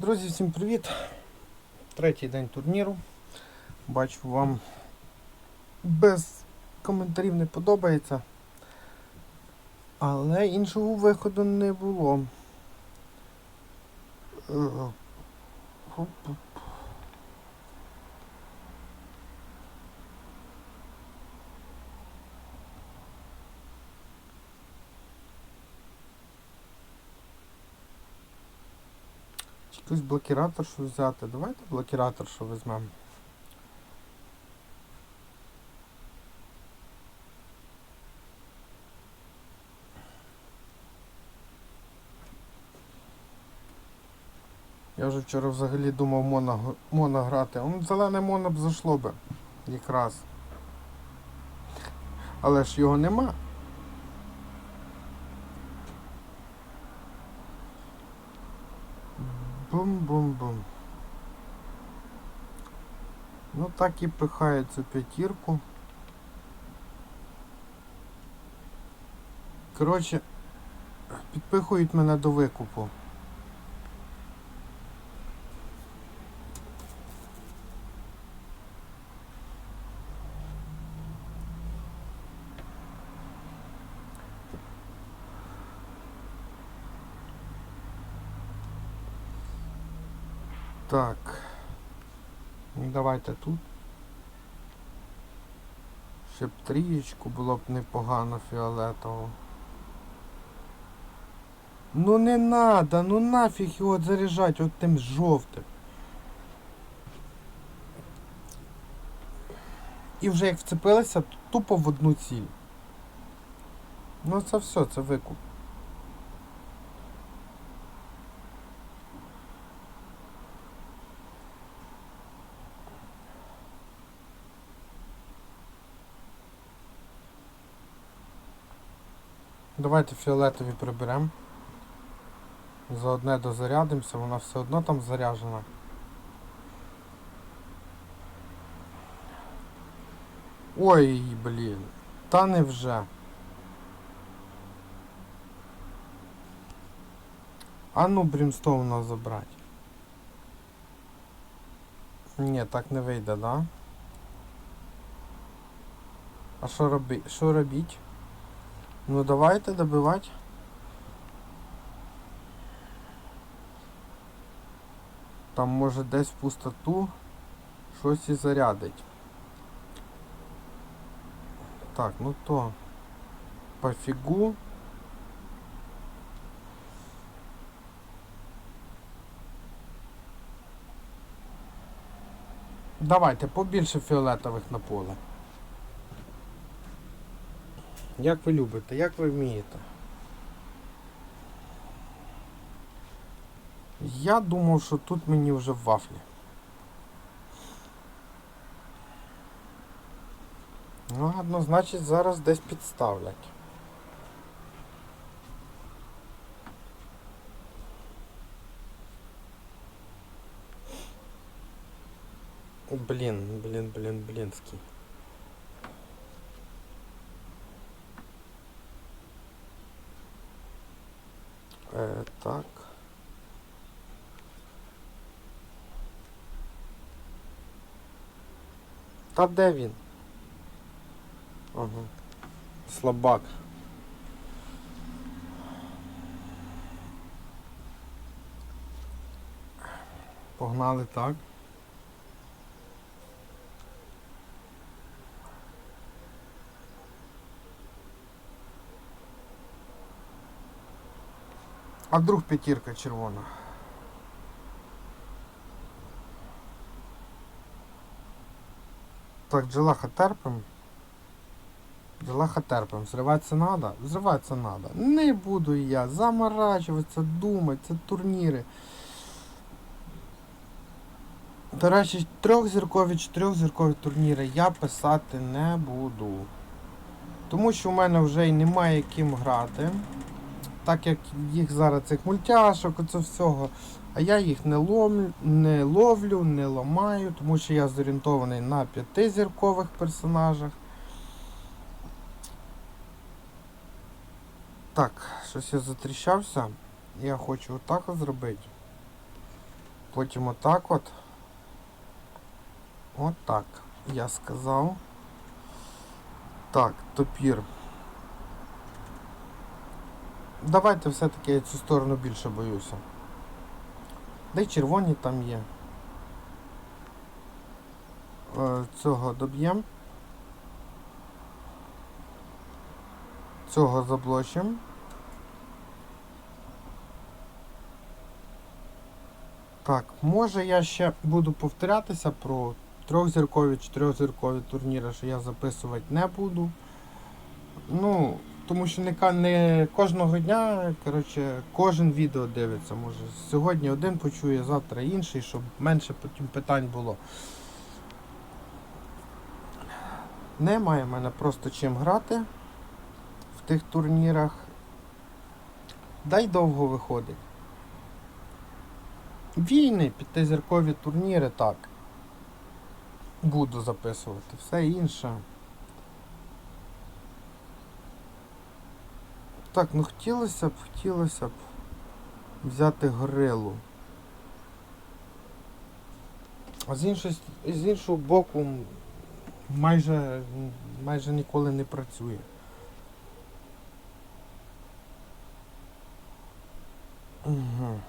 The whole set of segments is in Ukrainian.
Друзі, всім привіт! Третій день турніру. Бачу, вам без коментарів не подобається. Але іншого виходу не було. Хоп-хоп. Блокіратор що взяти. Давайте блокіратор що візьмемо. Я вже вчора взагалі думав моно, моно грати. Он зелене моно б зайшло би. Якраз. Але ж його нема. Бум-бум-бум. Ну так і пихає цю п'ятірку. Коротше, підпихують мене до викупу. Так. Ну, Давайте тут. Ще б трієчку було б непогано фіолетово. Ну не надо, ну нафіг його заряджати от тим жовтим. І вже як вцепилися, тупо в одну ціль. Ну це все, це викуп. Давайте фіолетові приберемо. За одне дозарядимося, вона все одно там заряджена. Ой, блін. Та не вже. А ну брімстоуна забрати. Ні, так не вийде, да? А що роби... що робіть? Ну давайте добивати. Там може десь в пустоту щось і зарядить. Так, ну то пофігу. Давайте побільше фіолетових на поле. Як ви любите, як ви вмієте? Я думав, що тут мені вже вафлі. Ну, ладно, значить зараз десь підставлять. Блін, блін, блін, блінський. Е, так. Та де він? Ага. Слабак. Погнали так. А вдруг п'ятірка червона. Так, джелаха терпим. Джелаха терпим. Взриватися надо? Взриватися надо. Не буду я заморачуватися, думати, це турніри. До речі, трьохзіркові, чотирьохзіркові турніри я писати не буду. Тому що в мене вже й немає ким грати так як їх зараз цих мультяшок, оце всього, а я їх не ловлю, не ловлю, не ламаю, тому що я зорієнтований на п'ятизіркових персонажах. Так, щось я затріщався. Я хочу отак от зробити. Потім отак от. Отак. Я сказав. Так, топір. Давайте все-таки я цю сторону більше боюся. Де червоні там є. Е, Цього доб'ємо. Цього заблочимо. Так, може я ще буду повторятися про трьохзіркові, чотирьохзіркові турніри, що я записувати не буду. Ну, тому що не, не кожного дня, коротше, кожен відео дивиться. Може, сьогодні один почує, завтра інший, щоб менше потім питань було. Немає в мене просто чим грати в тих турнірах. Дай довго виходить. Війни, п'ятизіркові турніри, так. Буду записувати. Все інше. Так, ну хотілося б, хотілося б взяти горилу. А з іншого, з іншого боку, майже, майже ніколи не працює. Угу.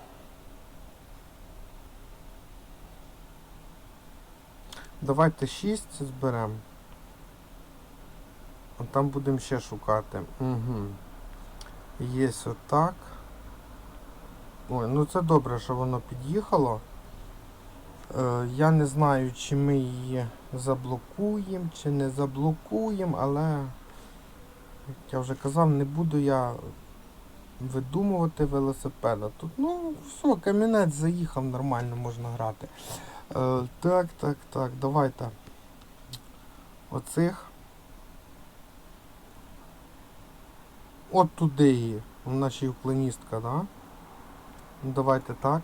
Давайте 6 зберемо. А там будемо ще шукати. Угу. Є отак. Ой, ну це добре, що воно під'їхало. Е, я не знаю, чи ми її заблокуємо, чи не заблокуємо, але, як я вже казав, не буду я видумувати велосипеда. Тут, ну, все, камінець заїхав, нормально можна грати. Е, так, так, так, давайте. Оцих. От туди її. Вона ще й уклоністка, да? Ну, давайте так.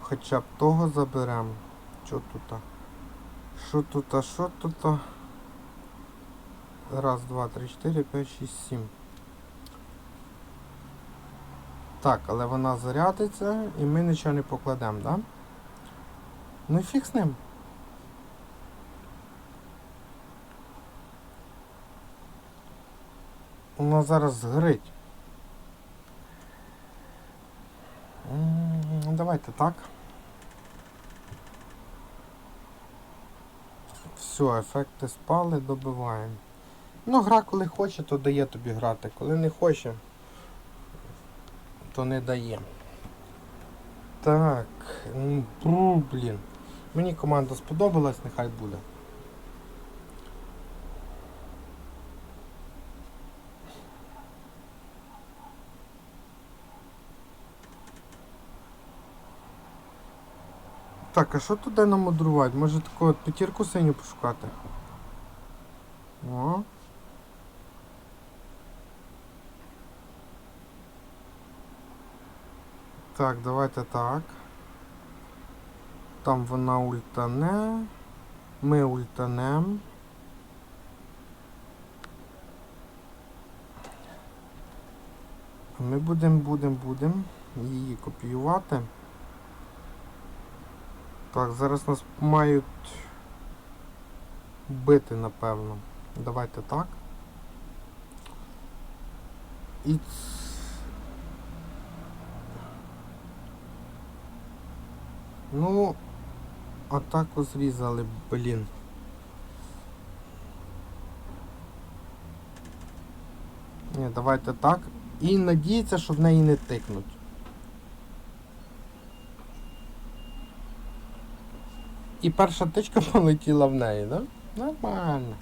Хоча б того заберемо. Що тут? Що тут? Що тут? Раз, два, три, чотири, п'ять, шість, сім. Так, але вона зарядиться і ми нічого не покладемо, да? Ну і фіг з ним. Вона зараз згорить. Давайте так. Все, ефекти спали, добиваємо. Ну, гра коли хоче, то дає тобі грати. Коли не хоче, то не дає. Так. бру, блін. Мені команда сподобалась, нехай буде. Так, а що туди намудрувати? Може таку от п'ятірку синю пошукати? О. Так, давайте так. Там вона ультане. Ми ультанем. Ми будемо, будемо, будемо її копіювати. Так, зараз нас мають бити, напевно. Давайте так. І Ну, атаку зрізали, блін. Ні, давайте так. І надіятися, що в неї не тикнуть. І перша тичка полетіла в неї, да? Нормально.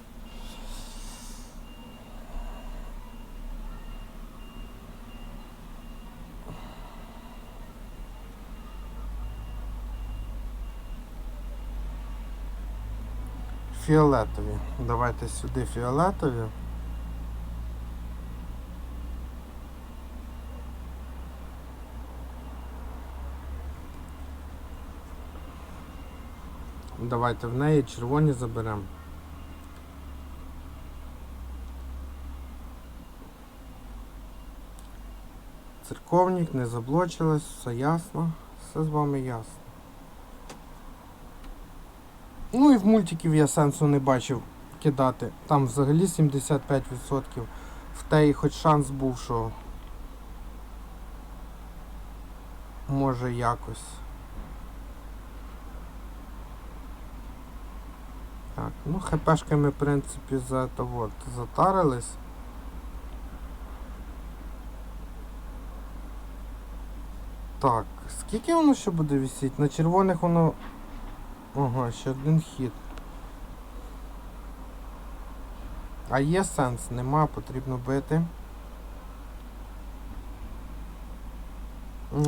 Фіолетові. Давайте сюди фіолетові. Давайте в неї червоні заберемо. Церковник не заблочилась, все ясно, Все з вами ясно. Ну і в мультиків я сенсу не бачив кидати. Там взагалі 75%. В те і хоч шанс був, що може якось. Так, ну хпшками, в принципі, за то вот затарились. Так, скільки воно ще буде висіти? На червоних воно. Ага, ще один хід. А є сенс? Нема, потрібно бити.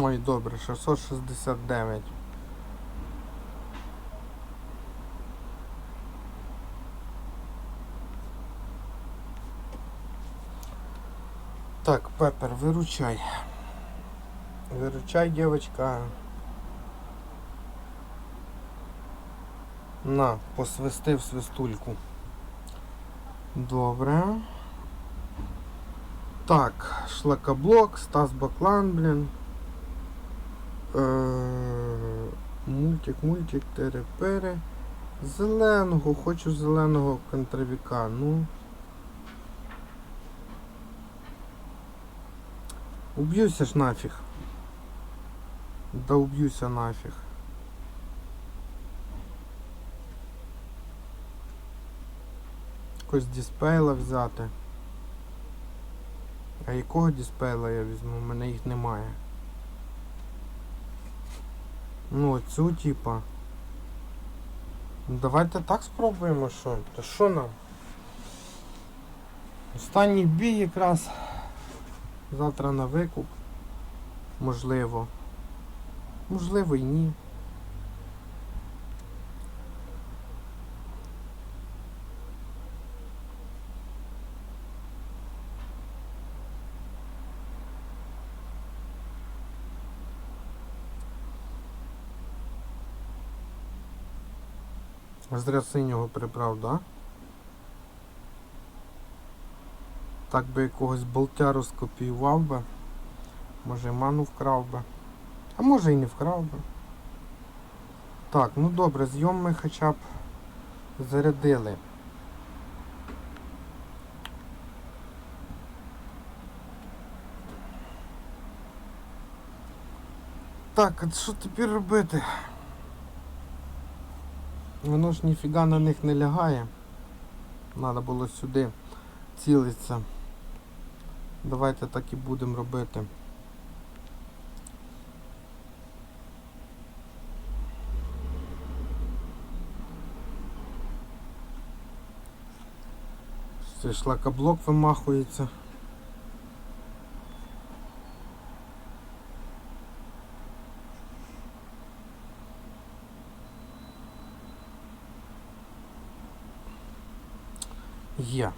Ой, добре, 669. Так, Пепер, виручай. Виручай, девочка. На, посвисти в свистульку. Добре. Так, шлакоблок, Стас Баклан, блін. Е, Мультик, мультик, терепере. Зеленого, хочу зеленого контравіка. Ну. Уб'юся ж нафіг. Да уб'юся нафіг. Якось диспейла взяти. А якого диспейла я візьму? У мене їх немає. Ну, цю типа. Давайте так спробуємо, що. Та що нам? Останній бій якраз. Завтра на викуп. Можливо. Можливо і ні. Зря синього прибрав, да? Так би якогось болтяру скопіював би. Може ману вкрав би. А може і не вкрав би. Так, ну добре, зйом ми хоча б зарядили. Так, а що тепер робити? Воно ж ніфіга на них не лягає. Надо було сюди цілитися. Давайте так і будемо робити. Цей шлакоблок вимахується. Є.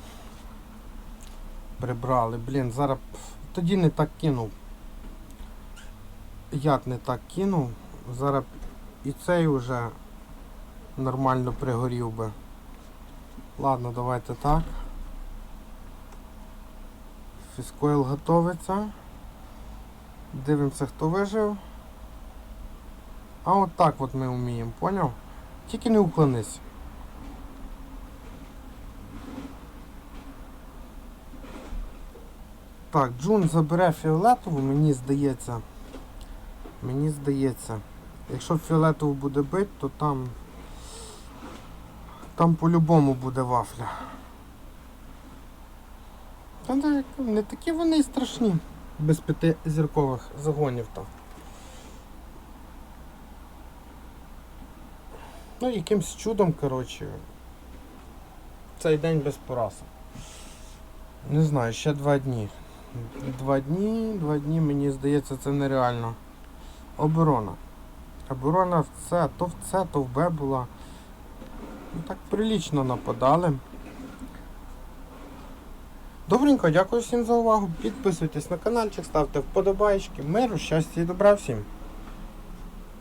Прибрали. Блін, зараз тоді не так кинув. Яд не так кинув. Зараз і цей вже нормально пригорів би. Ладно, давайте так. Фіскойл готовиться. Дивимося, хто вижив. А от так от ми вміємо, поняв? Тільки не уклонись. Так, Джун забере фіолетову, мені здається. Мені здається. Якщо фіолетову буде бити, то там. Там по-любому буде вафля. Та не, не такі вони й страшні. Без п'яти зіркових загонів там. Ну, якимсь чудом, коротше. Цей день без поразу. Не знаю, ще два дні. Два дні, два дні, мені здається, це нереально. Оборона. Оборона С, то в С, то в Б була. Ну, так прилічно нападали. Добренько, дякую всім за увагу. Підписуйтесь на каналчик, ставте вподобайки. Миру, щастя і добра всім.